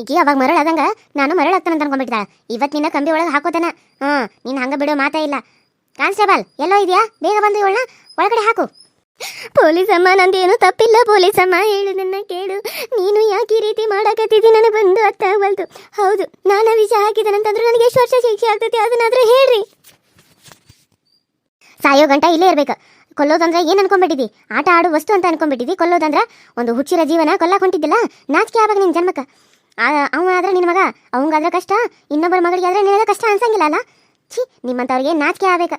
ಈಕಿ ಅವಾಗ ಮರಳಾದಂಗ ನಾನು ಮರಳಾಗ್ತಾನಂತ ಅನ್ಕೊಂಡ್ಬಿಟ್ಟಿದ್ದಾಳೆ. ಇವತ್ತು ನಿನ್ನ ಕಂಬಿ ಒಳಗೆ ಹಾಕೋತಾನ. ಹಾ ನೀನು ಹಂಗೆ ಬಿಡೋ ಮಾತಾ ಇಲ್ಲ. ಕಾನ್ಸ್ಟೇಬಲ್ ಎಲ್ಲೋ ಇದೆಯಾ? ಬೇಗ ಬಂದು ಇವಳನ್ನ ಒಳಗಡೆ ಹಾಕು. ಪೊಲೀಸ್ ಅಮ್ಮ ನಂದೇನು ತಪ್ಪಿಲ್ಲ ಪೊಲೀಸ್ ಅಮ್ಮ ಹೇಳುದನ್ನ ಕೇಳು. ನೀನು ಯಾಕೆ ಈ ರೀತಿ ಮಾಡಕತ್ತಿದ್ದಿ? ನನಗೆ ಬಂದು ಅರ್ಥ ಹೌದು ನಾನು ವಿಷ ಹಾಕಿದನಂತಂದ್ರೆ ನನಗೆ ಎಷ್ಟು ವರ್ಷ ಶಿಕ್ಷೆ ಆಗ್ತೈತಿ ಅದನ್ನಾದ್ರೂ ಹೇಳ್ರಿ. ಸಾಯೋ ಗಂಟ ಇಲ್ಲೇ ಇರ್ಬೇಕು. ಕೊಲ್ಲೋದಂದ್ರೆ ಏನು ಅನ್ಕೊಂಡ್ಬಿಟ್ಟಿದ್ದಿ? ಆಟ ಆಡು ವಸ್ತು ಅಂತ ಅನ್ಕೊಂಡ್ಬಿಟ್ಟಿದ್ದಿ. ಕೊಲ್ಲೋದಂದ್ರೆ ಒಂದು ಹುಚ್ಚಿರ ಜೀವನ ಕೊಲ್ಲಕ್ಕೆ ಹೊಂಟಿದ್ದಿಲ್ಲ. ನಾಚಿಕೆ ಆವಾಗ ನಿನ್ನ ಜನ್ಮಕ್ಕೆ. ಅವ ಆದ್ರೆ ನಿನ್ನ ಮಗ, ಅವಂಗಾದ್ರೆ ಕಷ್ಟ, ಇನ್ನೊಬ್ಬರ ಮಗಳಿಗೆ ಆದ್ರೆ ನಿನ್ನ ಕಷ್ಟ ಅನ್ಸಂಗಿಲ್ಲ ಅಲ್ಲ? ಛೀ, ನಿಮ್ಮಂಥವ್ರಿಗೆ ನಾಚಿಕೆ ಆಗ್ಬೇಕು.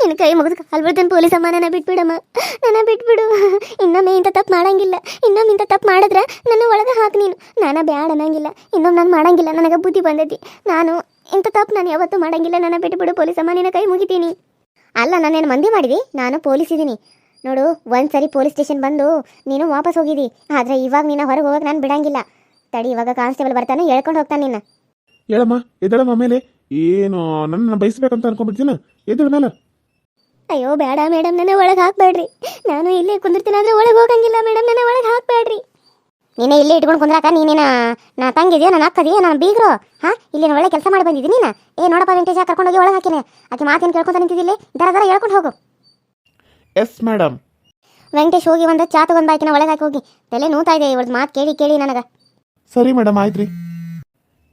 ನಿನ್ನ ಕೈ ಮುಗಿದು ಕಲ್ಬುರ್ದನ್ ಪೊಲೀಸ್ ಅಮ್ಮ ನನ್ನ ಬಿಟ್ಬಿಡಮ್ಮ. ನನ್ನ ಬಿಟ್ಬಿಡು. ಇನ್ನೊಮ್ಮೆ ಇಂಥ ತಪ್ಪು ಮಾಡಂಗಿಲ್ಲ. ಇನ್ನೊಮ್ಮೆ ಇಂಥ ತಪ್ಪು ಮಾಡಿದ್ರೆ ನನ್ನ ಒಳಗೆ ಹಾಕಿ ನೀನು. ನಾನು ಬ್ಯಾಡ ಅನ್ನಂಗಿಲ್ಲ. ಇನ್ನೊಮ್ಮೆ ನಾನು ಮಾಡಂಗಿಲ್ಲ, ನನಗೆ ಬುದ್ಧಿ ಬಂದೈತಿ. ನಾನು ಇಂಥ ತಪ್ಪು ನಾನು ಯಾವತ್ತೂ ಮಾಡಂಗಿಲ್ಲ. ನನ್ನ ಬಿಟ್ಬಿಡು, ಪೊಲೀಸ್ ಅಮ್ಮ, ನಿನ್ನ ಕೈ ಮುಗಿತೀನಿ. ಅಲ್ಲ ನಾನೇನು ಮಂದಿ ಮಾಡಿದಿ? ನಾನು ಪೊಲೀಸ್ ಇದ್ದೀನಿ ನೋಡು, ಒಂದ್ಸರಿ ಪೊಲೀಸ್ ಸ್ಟೇಷನ್ ಬಂದು ನೀನು ವಾಪಸ್ ಹೋಗಿದಿ. ಆದರೆ ಇವಾಗ ನೀನು ಹೊರಗೆ ಹೋಗಕ್ಕೆ ನಾನು ಬಿಡಂಗಿಲ್ಲ. ತಡಿ ಇವಾಗ ಕಾನ್ಸ್ಟೇಬಲ್ ಬರ್ತಾನೆ ಹೇಳ್ಕೊಂಡು ಹೋಗ್ತಾನೆ ನಿನ್ನ. ಹೇಳಮ್ಮ ಎದ್ದೇಳಮ್ಮ ಮೇಲೆ. ಏನು ನನ್ನ ಬಯಸ್ಬೇಕಂತ ಅನ್ಕೊಂಡ್ಬಿಡ್ತೀನ? ಮೇಲೆ. ಅಯ್ಯೋ ಬೇಡ ಮೇಡಮ್ ನನ್ನ ಒಳಗೆ ಹಾಕ್ಬೇಡ್ರಿ. ನಾನು ಇಲ್ಲೇ ಕುಂದಿರ್ತೀನಿ ಅಂದ್ರೆ ಒಳಗೆ ಹೋಗಂಗಿಲ್ಲ ಮೇಡಮ್ ನನ್ನ ಒಳಗೆ ಹಾಕ್ಬೇಡ್ರಿ. ನೀನೇ ಇಲ್ಲೇ ಇಟ್ಕೊಂಡು ಕುಂದ್ರಾಕ ನೀನೇನ ನಾ ತಂಗಿದ್ಯಾ ನಾನು ಅಕ್ಕದಿಯಾ ನಾನು ಬೀಗ್ರು? ಹಾ ಇಲ್ಲಿ ಒಳ್ಳೆ ಕೆಲಸ ಮಾಡಿ ಬಂದಿದ್ದೀನಿ ನೀನು? ಏ ನೋಡಪ್ಪ ವೆಂಕಟೇಶ ಕರ್ಕೊಂಡು ಹೋಗಿ ಒಳಗೆ ಹಾಕಿನಿ. ಆಕೆ ಮಾತೇನು ಕೇಳ್ಕೊಂತ ನಿಂತಿದ್ದಿಲ್ಲಿ ದರ ದರ ಹೇಳ್ಕೊಂಡು ಹೋಗು. ಎಸ್ ಮೇಡಮ್ ವೆಂಕಟೇಶ್ ಹೋಗಿ ಒಂದು ಚಾತು ತಗೊಂಡ್ ಬಾಕಿನ ಒಳಗೆ ಹಾಕಿ ಹೋಗಿ. ತಲೆ ನೋತಾ ಇದೆ ಇವಳದ್ದು ಮಾತು ಕೇಳಿ ಕೇಳಿ ನನಗೆ. ಸರಿ ಮೇಡಮ್ ಆಯ್ತು ರೀ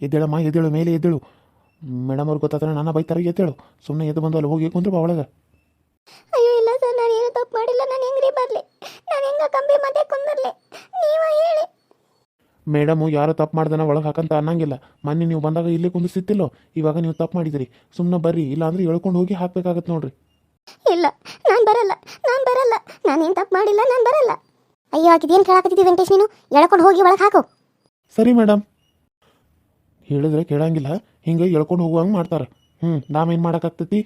ಎದ್ದೇಳಮ್ಮ ಎದ್ದೇಳು ಮೇಲೆ ಎದ್ದೇಳು. ಮೇಡಮ್ ಅವ್ರಿಗೆ ಗೊತ್ತಾದ್ರೆ ನನ್ನ ಬೈತಾರೆ ಎದ್ದೇಳು. ಸುಮ್ಮನೆ ಎದ್ದು ಬಂದು ಅಲ್ಲಿ ಹೋಗಿ ಕುಂದ್ರು ಬಾ ಒಳಗೆ. ಅಯ್ಯೋ ಇಲ್ಲ ಸರ್ ನಾನು ಏನು ತಪ್ಪು ಮಾಡಿಲ್ಲ. ನಾನು ಹೆಂಗ್ರಿ ಬರಲಿ? ನಾನು ಹೆಂಗ ಕಂಬಿ ಮತ್ತೆ ಕುಂದರ್ಲಿ? ನೀವು ಹೇಳಿ. ಮೇಡಮು ಯಾರು ತಪ್ಪು ಮಾಡ್ದನ ಒಳಗೆ ಹಾಕಂತ ಅನ್ನಂಗಿಲ್ಲ. ಮೊನ್ನೆ ನೀವು ಬಂದಾಗ ಇಲ್ಲಿ ಕುಂದಿಸಿತ್ತಿಲ್ಲೋ ಇವಾಗ ನೀವು ತಪ್ಪು ಮಾಡಿದಿರಿ. ಸುಮ್ಮನೆ ಬರ್ರಿ ಇಲ್ಲ ಅಂದ್ರೆ ಎಳ್ಕೊಂಡು ಹೋಗಿ ಹಾಕ್ಬೇಕಾಗತ್ತೆ ನೋಡ್ರಿ. ಇಲ್ಲ ನಾನು ಬರಲ್ಲ. ನಾನು ಬರಲ್ಲ. ನಾನೇನು ತಪ್ಪು ಮಾಡಿಲ್ಲ ನಾನು ಬರಲ್ಲ. ಅಯ್ಯೋ ಆಕಿದೇನು ಕೇಳಾಕತ್ತಿದ್ದಿ ವೆಂಕಟೇಶ್ ನೀನು? ಎಳ್ಕೊಂಡು ಹೋಗಿ ಒಳಗೆ ಹಾಕು. ಸರಿ ಮೇಡಮ್ ಹೇಳಿದ್ರೆ ಕೇಳಂಗಿಲ್ಲ ಹಿಂಗೆ ಎಳ್ಕೊಂಡು ಹೋಗುವಂಗೆ ಮಾಡ್ತಾರೆ. ಹ್ಞೂ ನಾವೇನು ಮಾಡೋಕ್ಕಾಗ್ತೈತಿ?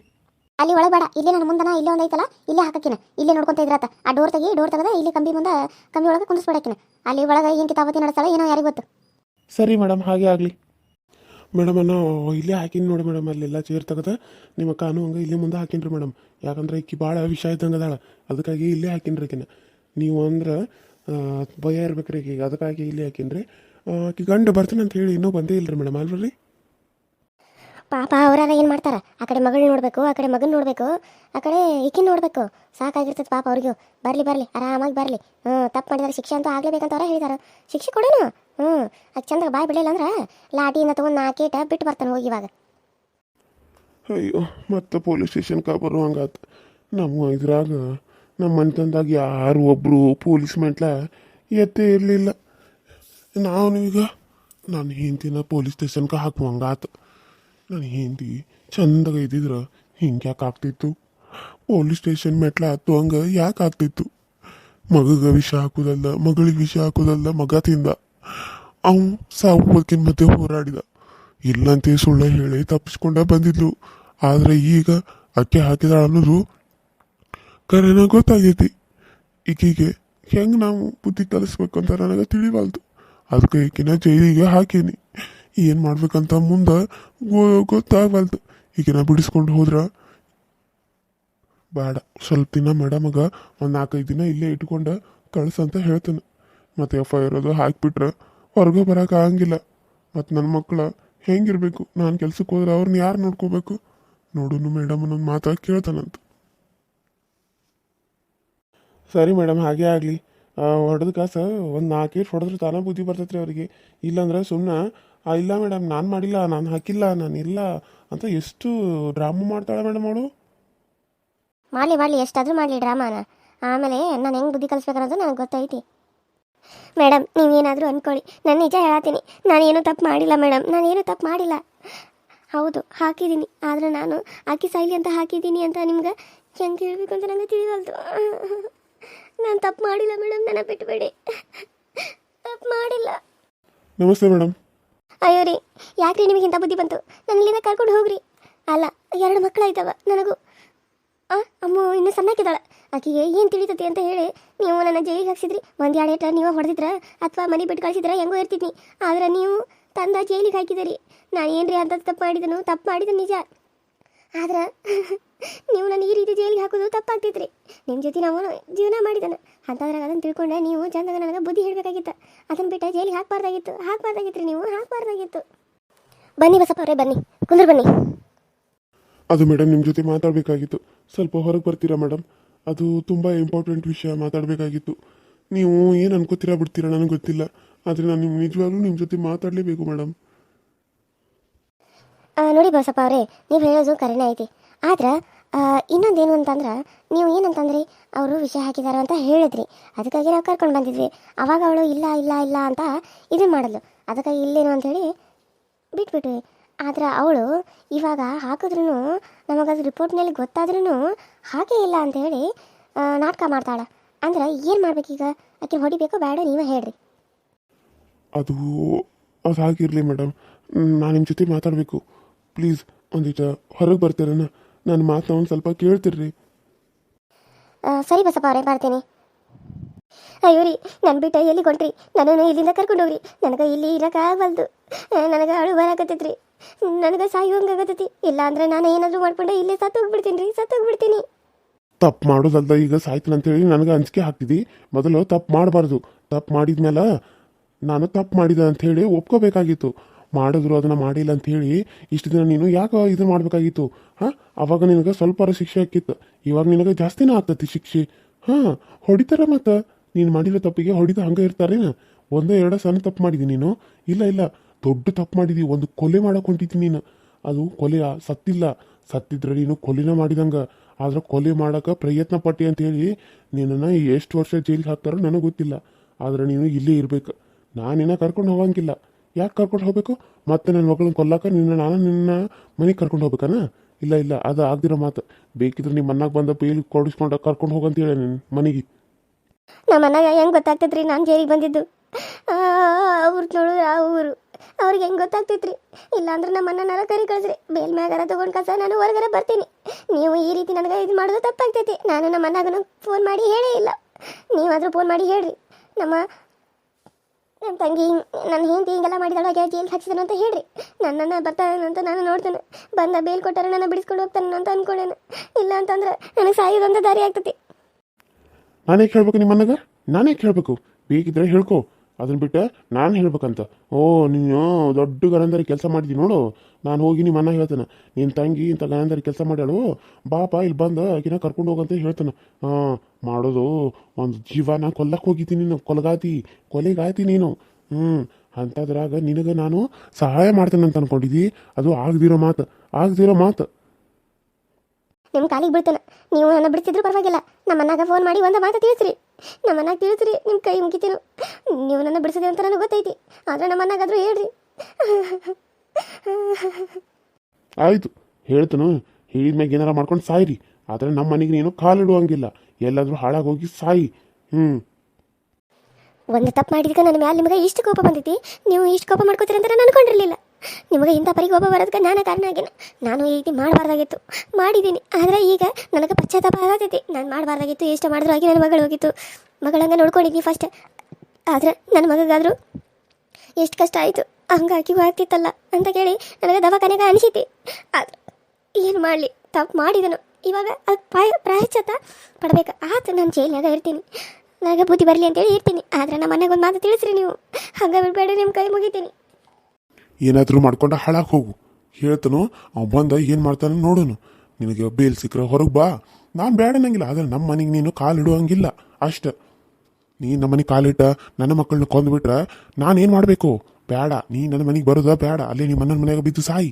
ಅಲ್ಲಿ ಒಳಬೇಡ ಬೇಡ ಇಲ್ಲೇ ನನ್ನ ಮುಂದನ ಇಲ್ಲೇ ಒಂದು ಐತಲ್ಲ ಇಲ್ಲೇ ಹಾಕಕ್ಕಿನ ಇಲ್ಲೇ ನೋಡ್ಕೊಂತ ಇದ್ರಾತ. ಆ ಡೋರ್ ತೆಗಿ ಡೋರ್ ತೆಗೆದ ಇಲ್ಲಿ ಕಂಬಿ ಮುಂದೆ ಕಂಬಿ ಒಳಗೆ ಕುಂದಿಸ್ಬಿಡಕಿನ ಅಲ್ಲಿ ಒಳಗೆ ಏನು ಕಿತಾಪತಿ ನಡೆಸಲ್ಲ ಏನೋ ಯಾರಿಗೂ ಗೊತ್ತು. ಸರಿ ಮೇಡಮ್ ಹಾಗೆ ಆಗಲಿ. ಮೇಡಮ್ ನಾವು ಇಲ್ಲೇ ಹಾಕಿನಿ ನೋಡಿ ಮೇಡಮ್ ಅಲ್ಲೆಲ್ಲ ಚೇರ್ ತೆಗೆದ ನಿಮ್ಮ ಕಾನು ಹಂಗೆ ಇಲ್ಲೇ ಮುಂದೆ ಹಾಕಿನ್ರಿ ಮೇಡಮ್ ಯಾಕಂದ್ರೆ ಈಕಿ ಭಾಳ ವಿಷಯ ಇದ್ದಂಗೆ ಅದಾಳ. ಅದಕ್ಕಾಗಿ ಇಲ್ಲೇ ಹಾಕಿನ್ರಿ ಆಕಿನ ನೀವು ಅಂದ್ರೆ ಭಯ ಇರ್ಬೇಕ್ರಿ ಈಗ ಅದಕ್ಕಾಗಿ ಇಲ್ಲೇ ಹಾಕಿನ್ರಿ. ಆಕಿ ಗಂಡು ಬರ್ತಾನೆ ಅಂತ ಹೇಳಿ ಇನ್ನೂ ಬಂದೇ ಇಲ್ರಿ ಮೇಡಮ್ ಅಲ್ರಿ ಪಾಪ ಅವರೆಲ್ಲ ಏನು ಮಾಡ್ತಾರೆ? ಆ ಕಡೆ ಮಗಳು ನೋಡಬೇಕು ಆ ಕಡೆ ಮಗನ ನೋಡಬೇಕು ಆ ಕಡೆ ಈಕಿನ ನೋಡಬೇಕು. ಸಾಕಾಗಿರ್ತದೆ ಪಾಪ ಅವ್ರಿಗೆ. ಬರಲಿ ಬರಲಿ ಆರಾಮಾಗಿ ಬರಲಿ. ಹ್ಞೂ ತಪ್ಪು ಮಾಡಿದಾರೆ ಶಿಕ್ಷೆ ಅಂತೂ ಆಗ್ಲೇಬೇಕಂತ ಅವರೇ ಹೇಳ್ತಾರ ಶಿಕ್ಷೆ ಕೊಡೋಣ? ಹ್ಞೂ ಅದು ಚಂದ ಬಾಯ್ ಬಿಡಲಿಲ್ಲ ಅಂದ್ರೆ ಲಾಟಿಯಿಂದ ತೊಗೊಂಡು ನಾಲ್ಕೇಟ ಬಿಟ್ಟು ಬರ್ತಾನೆ ಹೋಗಿ ಇವಾಗ. ಅಯ್ಯೋ ಮತ್ತೆ ಪೊಲೀಸ್ ಸ್ಟೇಷನ್ಗೆ ಬರುವಂಗಾತ ನಮ್ಮ ಇದ್ರಾಗ ನಮ್ಮ ಮನೆತನದಾಗ ಯಾರು ಒಬ್ಬರು ಪೊಲೀಸ್ ಮೆಂಟ್ಲ ಎತ್ತೇ ಇರಲಿಲ್ಲ. ನಾನು ಈಗ ನನ್ನ ಹೆಂಡ್ತಿನ ಪೊಲೀಸ್ ಸ್ಟೇಷನ್ಗೆ ಹಾಕುವಂಗಾತ ನನ್ನ ಹೆಂಡತಿ ಚಂದಾಗ ಇದ್ದಿದ್ರೆ ಹಿಂಗೆ ಯಾಕೆ ಆಗ್ತಿತ್ತು ಪೊಲೀಸ್ ಸ್ಟೇಷನ್ ಮೆಟ್ಲ ಹತ್ತು ಹಂಗೆ ಯಾಕೆ ಆಗ್ತಿತ್ತು ಮಗಗೆ ವಿಷ ಹಾಕೋದಲ್ಲ ಮಗಳಿಗೆ ವಿಷ ಹಾಕೋದಲ್ಲ ಮಗ ತಿಂದ ಅವನು ಸಾವು ಬದುಕಿನ ಮಧ್ಯೆ ಹೋರಾಡಿದ ಇಲ್ಲಂತೆ ಸುಳ್ಳ ಹೇಳಿ ತಪ್ಪಿಸ್ಕೊಂಡ ಬಂದಿದ್ಲು ಆದ್ರೆ ಈಗ ಅಕ್ಕೆ ಹಾಕಿದಾಳ ಅನ್ನೋದು ಕರೆನ ಗೊತ್ತಾಗೈತಿ ಈಕಿಗೆ ಹೆಂಗೆ ನಾವು ಬುದ್ಧಿ ಕಲಿಸ್ಬೇಕು ಅಂತ ನನಗೆ ತಿಳಿವಲ್ದು ಅದಕ್ಕೆ ಈಕಿನ ಜೈಲಿಗೆ ಹಾಕೀನಿ. ಏನು ಮಾಡ್ಬೇಕಂತ ಮುಂದೆ ಗೊತ್ತಾಗವಲ್ದು. ಈಕಿನ ಬಿಡಿಸ್ಕೊಂಡು ಹೋದ್ರ ಬೇಡ ಸ್ವಲ್ಪ ದಿನ ಮೇಡಮಗ ಒಂದು ನಾಲ್ಕೈದು ದಿನ ಇಲ್ಲೇ ಇಟ್ಕೊಂಡು ಕಳ್ಸಂತ ಹೇಳ್ತಾನೆ. ಮತ್ತೆ ಎಫ್ ಐ ಆರ್ ಅದು ಹಾಕಿಬಿಟ್ರೆ ಹೊರಗೆ ಬರೋಕ್ಕಾಗಂಗಿಲ್ಲ ಮತ್ತು ನನ್ನ ಮಕ್ಕಳ ಹೆಂಗಿರ್ಬೇಕು? ನಾನು ಕೆಲ್ಸಕ್ಕೆ ಹೋದ್ರೆ ಅವ್ರನ್ನ ಯಾರು ನೋಡ್ಕೋಬೇಕು? ನೋಡುನು ಮೇಡಮ್ ಅನ್ನೊಂದು ಮಾತಾಡಿ ಕೇಳ್ತಾನಂತ. ಸರಿ ಮೇಡಮ್, ಹಾಗೆ ಆಗಲಿ. ಹೊಡೆದ ಕಾಸು ಒಂದು ನಾಲ್ಕೇಟ್ ಹೊಡೆದ್ರೆ ತಾನೇ ಬುದ್ಧಿ ಬರ್ತೈತ್ರಿ ಅವರಿಗೆ. ಇಲ್ಲಾಂದ್ರೆ ಸುಮ್ಮನೆ ಇಲ್ಲ ಮೇಡಮ್ ನಾನು ಮಾಡಿಲ್ಲ, ನಾನು ಹಾಕಿಲ್ಲ, ನಾನು ಇಲ್ಲ ಅಂತ ಎಷ್ಟು ಡ್ರಾಮಾ ಮಾಡ್ತಾಳೆ ಮೇಡಮ್ ಅವಳು? ಮಾಡಲಿ ಮಾಡಲಿ, ಎಷ್ಟಾದರೂ ಮಾಡಲಿ ಡ್ರಾಮಾನ. ಆಮೇಲೆ ನಾನು ಹೆಂಗೆ ಬುದ್ಧಿ ಕಲಿಸ್ಬೇಕನ್ನೋದು ನನಗೆ ಗೊತ್ತೈತಿ. ಮೇಡಮ್ ನೀವೇನಾದರೂ ಅಂದ್ಕೊಳ್ಳಿ ನಾನು ನಿಜ ಹೇಳತ್ತೀನಿ ನಾನೇನು ತಪ್ಪು ಮಾಡಿಲ್ಲ ಮೇಡಮ್ ನಾನೇನು ತಪ್ಪು ಮಾಡಿಲ್ಲ. ಹೌದು, ಹಾಕಿದ್ದೀನಿ. ಆದರೆ ನಾನು ಹಾಕಿ ಸೈಲಿ ಅಂತ ಹಾಕಿದ್ದೀನಿ ಅಂತ ನಿಮ್ಗೆ ಹೆಂಗೆ ಹೇಳ್ಬೇಕು ಅಂತ ನನಗೆ ತಿಳಿವಲ್ದು. ನಾನು ತಪ್ಪು ಮಾಡಿಲ್ಲ ಮೇಡಮ್ ನನ್ನ ಬಿಟ್ಬೇಡಿ. ತಪ್ಪು ಮಾಡಿಲ್ಲ. ನಮಸ್ತೆ ಮೇಡಮ್. ಅಯ್ಯೋ ರೀ ಯಾಕ್ರಿ ನಿಮಗೆ ಇಂಥ ಬುದ್ಧಿ ಬಂತು? ನನ್ನ ಇಲ್ಲಿಂದ ಕರ್ಕೊಂಡು ಹೋಗ್ರಿ. ಅಲ್ಲ ಎರಡು ಮಕ್ಕಳಾಯ್ತವ ನನಗೂ. ಆ ಅಮ್ಮ ಇನ್ನೂ ಸಣ್ಣಕ್ಕಿದ್ದಾಳೆ. ಆಕೆಗೆ ಏನು ತಿಳಿತತಿ ಅಂತ ಹೇಳಿ ನೀವು ನನ್ನ ಜೈಲಿಗೆ ಹಾಕ್ಸಿದ್ರಿ. ಒಂದು ಎರಡು ಏಟ ನೀವು ಹೊಡೆದಿದ್ರ ಅಥವಾ ಮನೆ ಬಿಟ್ಟು ಕಳಿಸಿದ್ರ ಹೆಂಗೋ ಇರ್ತಿದ್ನಿ. ಆದ್ರೆ ನೀವು ತಂದ ಜೈಲಿಗೆ ಹಾಕಿದಿರಿ ನಾನು ಏನ್ರಿ ಅಂತ ತಪ್ಪು ಮಾಡಿದನು? ತಪ್ಪು ಮಾಡಿದ ನಿಜ. ಆದ್ರೆ ನೀವು ನನ್ನ ಈ ರೀತಿ ಜೈಲಿಗೆ ಹಾಕೋದು ತಪ್ಪಾಗ್ತಿದ್ರಿ ನಿಮ್ಮ ಜೊತೆ ನಾವು ಜೀವನ ಮಾಡಿದ್ದಾನೆ ಅಂಥದ್ರಾಗ ಅದನ್ನು ತಿಳ್ಕೊಂಡೆ ನೀವು ಚಂದಾಗ ನನಗೆ ಬುದ್ಧಿ ಹೇಳಬೇಕಾಗಿತ್ತು. ಅದನ್ನು ಬಿಟ್ಟು ಜೈಲಿಗೆ ಹಾಕಬಾರ್ದಾಗಿತ್ತು. ಹಾಕಬಾರ್ದಾಗಿತ್ತು ರೀ ನೀವು ಹಾಕಬಾರ್ದಾಗಿತ್ತು. ಬನ್ನಿ ಬಸಪ್ಪ ಅವರೇ ಬನ್ನಿ. ಕುಂದ್ರ ಬನ್ನಿ. ಅದು ಮೇಡಮ್ ನಿಮ್ಮ ಜೊತೆ ಮಾತಾಡಬೇಕಾಗಿತ್ತು. ಸ್ವಲ್ಪ ಹೊರಗೆ ಬರ್ತೀರಾ ಮೇಡಮ್ ಅದು ತುಂಬ ಇಂಪಾರ್ಟೆಂಟ್ ವಿಷಯ ಮಾತಾಡಬೇಕಾಗಿತ್ತು. ನೀವು ಏನು ಅನ್ಕೋತೀರಾ ಬಿಡ್ತೀರಾ ನನಗೆ ಗೊತ್ತಿಲ್ಲ. ಆದರೆ ನಾನು ನಿಮ್ಮ ನಿಜವಾಗ್ಲೂ ನಿಮ್ಮ ಜೊತೆ ಮಾತಾಡಲೇಬೇಕು ಮೇಡಮ್ ನೋಡಿ ಬಸಪ್ಪ ಅವರೇ ನೀವು ಹೇಳೋದು ಕರೆನೇ ಐತಿ. ಆದ್ರೆ ಇನ್ನೊಂದೇನು ಅಂತಂದ್ರೆ, ನೀವು ಏನಂತಂದ್ರಿ? ಅವರು ವಿಷಯ ಹಾಕಿದಾರ ಅಂತ ಹೇಳಿದ್ರಿ. ಅದಕ್ಕಾಗಿ ನಾವು ಕರ್ಕೊಂಡು ಬಂದಿದ್ವಿ. ಅವಾಗ ಅವಳು ಇಲ್ಲ ಇಲ್ಲ ಇಲ್ಲ ಅಂತ ಇದು ಮಾಡಲು. ಅದಕ್ಕಾಗಿ ಇಲ್ಲೇನು ಅಂಥೇಳಿ ಬಿಟ್ಬಿಟ್ವಿ. ಆದ್ರೆ ಅವಳು ಇವಾಗ ಹಾಕಿದ್ರೂ ನಮಗದು ರಿಪೋರ್ಟ್ನಲ್ಲಿ ಗೊತ್ತಾದ್ರೂ ಹಾಕೇ ಇಲ್ಲ ಅಂತ ಹೇಳಿ ನಾಟಕ ಮಾಡ್ತಾಳೆ. ಅಂದ್ರೆ ಏನು ಮಾಡ್ಬೇಕೀಗ? ಆಕೆ ಹೊಡಿಬೇಕು ಬೇಡ ನೀವು ಹೇಳ್ರಿ. ಅದು ಅದು ಹಾಗಿರಲಿ ಮೇಡಮ್ ನಾನು ನಿಮ್ಮ ಜೊತೆ ಮಾತಾಡಬೇಕು. ಪ್ಲೀಸ್, ಒಂದಿಟ ಹೊರಗೆ ಬರ್ತೀರನ? ನನ್ನ ಮಾತನ್ನ ಒಂದು ಸ್ವಲ್ಪ ಕೇಳ್ತಿರ್ರಿ. ಆ, ಸರಿ ಬಸಪ್ಪ ಅವರೇ ಬರ್ತೀನಿ ಅಯ್ಯೋ ರೀ ನನ್ನ ಬಿಟ್ಟ ಎಲ್ಲಿ ಕೊಟ್ರಿ? ನನ್ನನ್ನು ಇಲ್ಲಿಂದ ಕರ್ಕೊಂಡು ಹೋಗ್ರಿ. ನನಗೆ ಇಲ್ಲಿ ಇರೋಕ್ಕಾಗಲ್ದು ನನಗೆ ಅಳು ಬರಾಕತ್ತೈತ್ರಿ. ನನಗೆ ಸಾಯುವಂಗಾಗತ್ತೈತಿ ಇಲ್ಲ ಅಂದ್ರೆ ನಾನು ಏನಾದರೂ ಮಾಡ್ಕೊಂಡೆ ಇಲ್ಲೇ ಸತ್ತೋಗ್ಬಿಡ್ತೀನಿ ರೀ ಸತ್ತೋಗ್ಬಿಡ್ತೀನಿ. ತಪ್ಪು ಮಾಡೋದಲ್ಲ ಈಗ ಅಂತ ಹೇಳಿ ನನಗೆ ಅಂಜಿಕೆ ಹಾಕ್ತಿದ್ದಿ ಮೊದಲು ತಪ್ಪು ಮಾಡಬಾರ್ದು. ತಪ್ಪು ಮಾಡಿದ್ಮೇಲೆ ನಾನು ತಪ್ಪು ಮಾಡಿದೆ ಹೇಳಿ ಒಪ್ಕೋಬೇಕಾಗಿತ್ತು. ಮಾಡಿದ್ರು, ಅದನ್ನು ಮಾಡಿಲ್ಲ ಅಂತ ಹೇಳಿ ಇಷ್ಟು ದಿನ ನೀನು ಯಾಕೆ ಇದು ಮಾಡಬೇಕಾಗಿತ್ತು? ಹಾಂ? ಅವಾಗ ನಿನಗೆ ಸ್ವಲ್ಪ ಶಿಕ್ಷೆ ಆಕಿತ್ತು ಇವಾಗ ನಿನಗೆ ಜಾಸ್ತಿನೇ ಆಗ್ತತಿ ಶಿಕ್ಷೆ. ಹಾಂ? ಹೊಡಿತಾರ ಮತ್ತು? ನೀನು ಮಾಡಿರೋ ತಪ್ಪಿಗೆ ಹೊಡಿದ ಹಂಗೆ ಇರ್ತಾರೇನ? ಒಂದೋ ಎರಡು ಸಣ್ಣ ತಪ್ಪು ಮಾಡಿದಿ ನೀನು? ಇಲ್ಲ ಇಲ್ಲ. ದೊಡ್ಡ ತಪ್ಪು ಮಾಡಿದಿ. ಒಂದು ಕೊಲೆ ಮಾಡೋಕೆ ನೀನು. ಅದು ಕೊಲೆ ಸತ್ತಿಲ್ಲ. ಸತ್ತಿದ್ರೆ ನೀನು ಕೊಲೆನ ಮಾಡಿದಂಗೆ. ಆದ್ರೆ ಕೊಲೆ ಮಾಡೋಕೆ ಪ್ರಯತ್ನ ಪಟ್ಟಿ ಅಂತ ಹೇಳಿ ನಿನ್ನನ್ನು ಎಷ್ಟು ವರ್ಷ ಜೈಲಿಗೆ ಹಾಕ್ತಾರೋ ನನಗೆ ಗೊತ್ತಿಲ್ಲ. ಆದರೆ ನೀನು ಇಲ್ಲೇ ಇರಬೇಕು. ನಾನು ನಿನ್ನ ಕರ್ಕೊಂಡು ಹೋಗಂಗಿಲ್ಲ. ಯಾಕೆ ಕರ್ಕೊಂಡು ಹೋಗ್ಬೇಕು? ಮತ್ತೆ ನನ್ನ ಮಗಳನ್ನ ಕೊಲ್ಲಾಕ ನಿನ್ನ ನಾನು ನಿನ್ನ ಮನೆಗೆ ಕರ್ಕೊಂಡು ಹೋಗ್ಬೇಕಾನ? ಇಲ್ಲ ಇಲ್ಲ, ಅದು ಆಗ್ದಿರೋ ಮಾತು. ಬೇಕಿದ್ರೆ ನಿಮ್ಮ ಮನ್ನಾಗ ಬಂದ ಬೇಲಿ ಕೊಡಿಸ್ಕೊಂಡು ಕರ್ಕೊಂಡು ಹೋಗಂತ ಹೇಳಿ ನಿನ್ನ ಮನೆಗೆ. ನಮ್ಮ ಮನೆಗೆ ಹೆಂಗೆ ಗೊತ್ತಾಗ್ತೈತ್ರಿ? ನಾನು ಜೈಲಿಗೆ ಬಂದಿದ್ದು. ಅವ್ರು ನೋಡಿದ್ರೆ ಆ ಊರು. ಅವ್ರಿಗೆ ಹೆಂಗೆ ಗೊತ್ತಾಗ್ತೈತ್ರಿ? ಇಲ್ಲಾಂದ್ರೆ ನಮ್ಮ ಅಣ್ಣನಾರ ಕರಿ ಕಳಿಸ್ರಿ. ಬೇಲ್ ಮ್ಯಾಗಾರ ತೊಗೊಂಡು ಕಸ, ನಾನು ಹೊರಗಡೆ ಬರ್ತೀನಿ. ನೀವು ಈ ರೀತಿ ನನಗೆ ಇದು ಮಾಡೋದು ತಪ್ಪಾಗ್ತೈತಿ. ನಾನು ನಮ್ಮ ಅಣ್ಣಗನ ಫೋನ್ ಮಾಡಿ ಹೇಳೇ ಇಲ್ಲ. ನೀವಾದರೂ ಫೋನ್ ಮಾಡಿ ಹೇಳ್ರಿ. ನಮ್ಮ ನಮ್ಮ ತಂಗಿ ನನ್ನ ಹೆಂಡತಿ ಹಿಂಗೆಲ್ಲ ಮಾಡಿದಳು ಹಾಗೆ ಜೈಲ್ ಹಚ್ಚಿದನು ಅಂತ ಹೇಳ್ರಿ. ನನ್ನನ್ನು ಬರ್ತಾನಂತ ನಾನು ನೋಡ್ತೇನೆ. ಬಂದ ಬೇಲ್ ಕೊಟ್ಟಾರೆ ನನ್ನ ಬಿಡಿಸ್ಕೊಂಡು ಹೋಗ್ತಾನೆ ಅಂತ ಅನ್ಕೊಂಡೇನೆ ಇಲ್ಲ ಅಂತಂದ್ರೆ ನನಗೆ ಸಾಯೋದಂತ ದಾರಿ ಆಗ್ತತಿ ನಾನೇ ಕೇಳ್ಬೇಕು ನಿಮ್ಮನ್ನಾಗ ನಾನೇ ಕೇಳಬೇಕು ಬೇಕಿದ್ರೆ ಹೇಳ್ಕೊ. ಅದನ್ನ ಬಿಟ್ಟು ನಾನು ಹೇಳ್ಬೇಕಂತ. ಓ, ನೀನು ದೊಡ್ಡ ಗರಂದಾರಿ ಕೆಲಸ ಮಾಡಿದ್ದೀನಿ ನೋಡು. ನಾನು ಹೋಗಿ ನಿಮ್ಮ ಅಣ್ಣ ಹೇಳ್ತಾನೆ. ನಿನ್ನ ತಂಗಿ ಇಂಥ ಗರಂದಾರಿ ಕೆಲಸ ಮಾಡ್ಯಾಳು. ಬಾಪ ಇಲ್ಲಿ ಬಂದು, ಆಕಿನ ಕರ್ಕೊಂಡು ಹೋಗಂತ ಹೇಳ್ತಾನೆ. ಹಾಂ ಮಾಡೋದು ಒಂದು ಜೀವನ ಕೊಲ್ಲಕ್ಕೆ ಹೋಗಿದ್ದೀನಿ ನೀನು, ಕೊಲಗಾತಿ, ಕೊಲೆಗಾತಿ ನೀನು. ಹ್ಞೂ ಅಂಥದ್ರಾಗ ನಿನಗೆ ನಾನು ಸಹಾಯ ಮಾಡ್ತೇನೆ ಅಂತ ಅನ್ಕೊಂಡಿದ್ದಿ. ಅದು ಆಗದಿರೋ ಮಾತು ಆಗದಿರೋ ಮಾತು. ನಿಮ್ಮ ಕಾಲಿಗೆ ಬೀಳ್ತಾನೆ. ನೀವು ನನ್ನ ಬಿಡ್ತಿದ್ರು ಪರವಾಗಿಲ್ಲ. ನಮ್ಮ ಅಣ್ಣಾಗ ಫೋನ್ ಮಾಡಿ ಒಂದು ಮಾತು ತಿಳಿಸ್ರಿ. ನಮ್ಮ ಅಣ್ಣಾಗ ತಿಳಿಸ್ರಿ ನಿಮ್ಮ ಕೈ ಮುಗಿತೀನು ನೀವು ನನ್ನ ಬಿಡಿಸಿದೆ ಅಂತ ನನಗೆ ಗೊತ್ತೈತಿ. ಆದ್ರೆ ನಮ್ಮ ಹೇಳ್ರಿ. ಆಯಿತು ಹೇಳ್ತನು. ಹೇಳಿದ್ಮ್ಯಾಗ ಏನಾರ ಮಾಡ್ಕೊಂಡು ಸಾಯಿರಿ. ಆದ್ರೆ ನಮ್ಮ ಮನೆಗೆ ನೀನು ಕಾಲಿಡುವಂಗಿಲ್ಲ. ಎಲ್ಲಾದರೂ ಹಾಳಾಗೋಗಿ ಸಾಯಿ. ಹ್ಞೂ ಒಂದು ತಪ್ಪು ಮಾಡಿದ್ಕ ನನ್ನ ಮ್ಯಾಲೆ ನಿಮಗೆ ಇಷ್ಟು ಕೋಪ ಬಂದೈತಿ. ನೀವು ಇಷ್ಟು ಕೋಪ ಮಾಡ್ಕೋತೀರಿ ಅಂತ ನಾನು ಅನ್ಕೊಂಡಿರಲಿಲ್ಲ. ನಿಮಗೆ ಇಂಥ ಪರಿ ಕೋಪ ಬರೋದಕ್ಕೆ ನಾನು ಕಾರಣ ಆಗಿನ. ನಾನು ಈ ರೀತಿ ಮಾಡಬಾರ್ದಾಗಿತ್ತು. ಮಾಡಿದ್ದೀನಿ ಆದರೆ ಈಗ ನನಗೆ ಪಶ್ಚಾತ್ತಾಪ ಆಗತೈತಿ. ನಾನು ಮಾಡಬಾರ್ದಾಗಿತ್ತು ಎಷ್ಟು ಮಾಡಿದ್ರು ಆಗಿ ನನ್ನ ಮಗಳು ಹೋಗಿತ್ತು. ಮಗಳಂಗೆ ನೋಡ್ಕೊಂಡಿದ್ನಿ ಫಸ್ಟ್ ಆದರೆ ನನ್ನ ಮಗಗಾದರೂ ಎಷ್ಟು ಕಷ್ಟ ಆಯಿತು. ಹಂಗಾಗಿ ಆಗ್ತಿತ್ತಲ್ಲ ಅಂತ ಕೇಳಿ ನನಗೆ ದವಾಖಾನೆಗೆ ಅನಿಸಿತಿ ಆದ್ರೆ ಏನು ಮಾಡಲಿ, ತಪ್ಪು ಮಾಡಿದನು. ಇವಾಗ ಅದು ಪ್ರಾಯ ಪ್ರಾಯಶ್ಚಿತ್ತ ಪಡಬೇಕು. ಆತು ನಾನು ಜೈಲಿನಾಗ ಇರ್ತೀನಿ. ನನಗೆ ಬುದ್ಧಿ ಬರಲಿ ಅಂತೇಳಿ ಇರ್ತೀನಿ. ಆದರೆ ನಮ್ಮ ಮನೆಗೆ ಒಂದು ಮಾತು ತಿಳಿಸ್ರಿ ನೀವು. ಹಂಗೆ ಬಿಡಬೇಡ ನಿಮ್ಮ ಕೈ ಮುಗಿತೀನಿ. ಏನಾದರೂ ಮಾಡ್ಕೊಂಡು ಹಾಳಾಗಿ ಹೋಗು. ಹೇಳ್ತನು ಅವ್ನು ಬಂದ ಏನು ಮಾಡ್ತಾನೆ ನೋಡೋನು. ನಿನಗೆ ಬೇಲ್ ಸಿಕ್ಕರೆ ಹೊರಗೆ ಬಾ. ನಾನು ಬೇಡ ಅನ್ನಂಗಿಲ್ಲ ಆದರೆ ನಮ್ಮ ಮನೆಗೆ ನೀನು ಕಾಲಿಡುವಂಗಿಲ್ಲ. ಅಷ್ಟ. ನೀ ನಮ್ಮ ಮನೆಗೆ ಕಾಲಿಟ್ಟ ನನ್ನ ಮಕ್ಕಳನ್ನ ಕೊಂದ್ಬಿಟ್ರ, ನಾನು ಏನು ಮಾಡಬೇಕು? ಬೇಡ, ನೀ ನನ್ನ ಮನೆಗೆ ಬರೋದ ಬೇಡ, ಅಲ್ಲೇ ನಿಮ್ಮ ಅಣ್ಣನ ಮನೆಯಾಗ ಬಿದ್ದು ಸಾಯಿ.